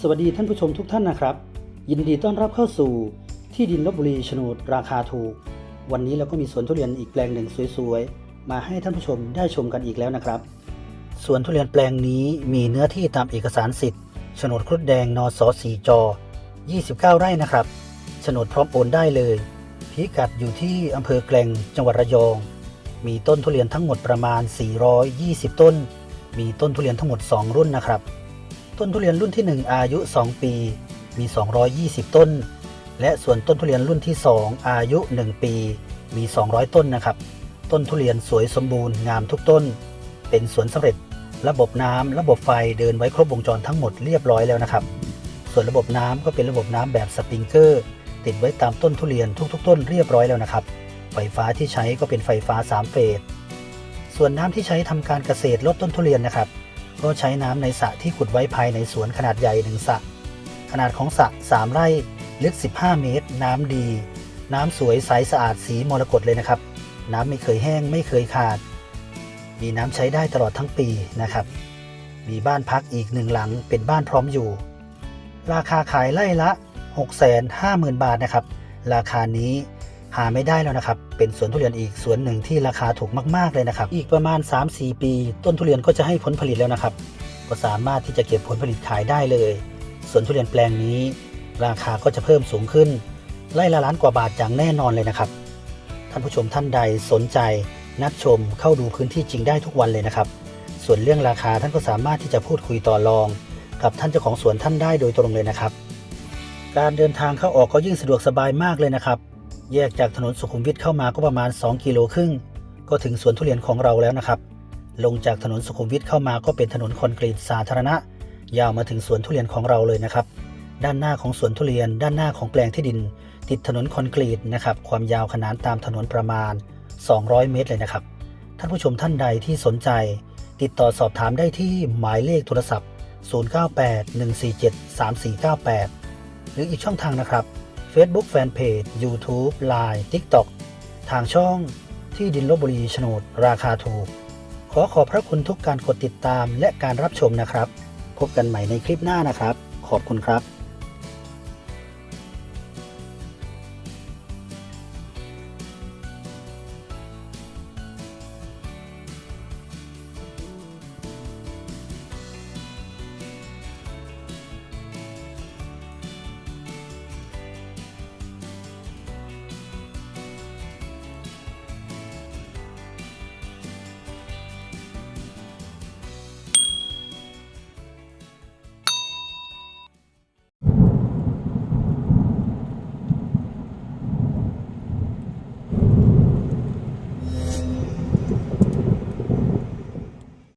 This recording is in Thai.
สวัสดีท่านผู้ชมทุกท่านนะครับ ยินดีต้อนรับเข้าสู่ที่ดินลบบุรีโฉนดราคาถูก วันนี้เราก็มีสวนทุเรียนอีกแปลงหนึ่งสวยๆ มาให้ท่านผู้ชมได้ชมกันอีกแล้วนะครับสวนทุเรียนแปลงนี้มีเนื้อที่ตามเอกสารสิทธิ์โฉนดครุฑแดงนสสีจอ 29 ไร่นะครับโฉนดพร้อมโอนได้เลย พิกัดอยู่ที่อำเภอแกลงจังหวัดระยอง มีต้นทุเรียนทั้งหมดประมาณ 420 ต้น มีต้นทุเรียนทั้งหมด 2 รุ่นนะครับ ต้นทุเรียนรุ่นที่ 1 อายุ 2 ปี มี 220 ต้น และส่วนต้นทุเรียนรุ่นที่ 2 อายุ 1 ปี มี 200 ต้นนะครับ ต้นทุเรียนสวยสมบูรณ์งามทุกต้น เป็นสวนสำเร็จ ระบบน้ำระบบไฟเดินไว้ครบวงจรทั้งหมดเรียบร้อยแล้วนะครับ ส่วนระบบน้ำก็เป็นระบบน้ำแบบสปริงเกอร์ ติดไว้ตามต้นทุเรียนทุก ๆ ต้นเรียบร้อยแล้วนะครับ ไฟฟ้าที่ใช้ก็เป็นไฟฟ้า 3 เฟส ส่วนน้ำที่ใช้ทำการเกษตรลดต้นทุเรียนนะครับ ก็ใช้น้ำในสระที่ขุดไว้ภายในสวนขนาดใหญ่หนึ่งสระขนาดของสระ3ไร่ลึก 15 เมตร น้ำดี น้ำสวยใสสะอาดสีมรกตเลยนะครับ น้ำไม่เคยแห้งไม่เคยขาด มีน้ำใช้ได้ตลอดทั้งปีนะครับ มีบ้านพักอีกหนึ่งหลังเป็นบ้านพร้อมอยู่ ราคาขายไร่ละ 650,000 บาทนะครับ ราคานี้ หาไม่ได้แล้วนะครับ เป็นสวนทุเรียนอีกสวนหนึ่งที่ราคาถูกมากๆเลยนะครับ อีกประมาณ 3-4 ปี ต้นทุเรียนก็จะให้ผลผลิตแล้วนะครับ ก็สามารถที่จะเก็บผลผลิตขายได้เลย สวนทุเรียนแปลงนี้ ราคาก็จะเพิ่มสูงขึ้นไร่ละล้านกว่าบาทอย่างแน่นอนเลยนะครับ ท่านผู้ชมท่านใดสนใจนัดชมเข้าดูพื้นที่จริงได้ทุกวันเลยนะครับ ส่วนเรื่องราคาท่านก็สามารถที่จะพูดคุยต่อรอง กับท่านเจ้าของสวนท่านได้โดยตรงเลยนะครับ การเดินทางเข้าออกก็ยิ่งสะดวกสบายมากเลยนะครับ แยกจากถนนสุขุมวิทเข้ามาก็ประมาณ 2 กิโลครึ่ง ก็ถึงสวนทุเรียนของเราแล้วนะครับ ลงจากถนนสุขุมวิทเข้ามาก็เป็นถนนคอนกรีตสาธารณะ ยาวมาถึงสวนทุเรียนของเราเลยนะครับ ด้านหน้าของสวนทุเรียน ด้านหน้าของแปลงที่ดิน ติดถนนคอนกรีตนะครับ ความยาวขนานตามถนนประมาณ 200 เมตรเลยนะครับ ท่านผู้ชมท่านใดที่สนใจ ติดต่อสอบถามได้ที่หมายเลขโทรศัพท์ 0981473498 หรืออีกช่องทางนะครับ Facebook Fanpage YouTube Line TikTok ทางช่องที่ดินลบบุรีโฉนดราคาถูก ขอขอบพระคุณทุกการกดติดตามและการรับชมนะครับ พบกันใหม่ในคลิปหน้านะครับ ขอบคุณครับ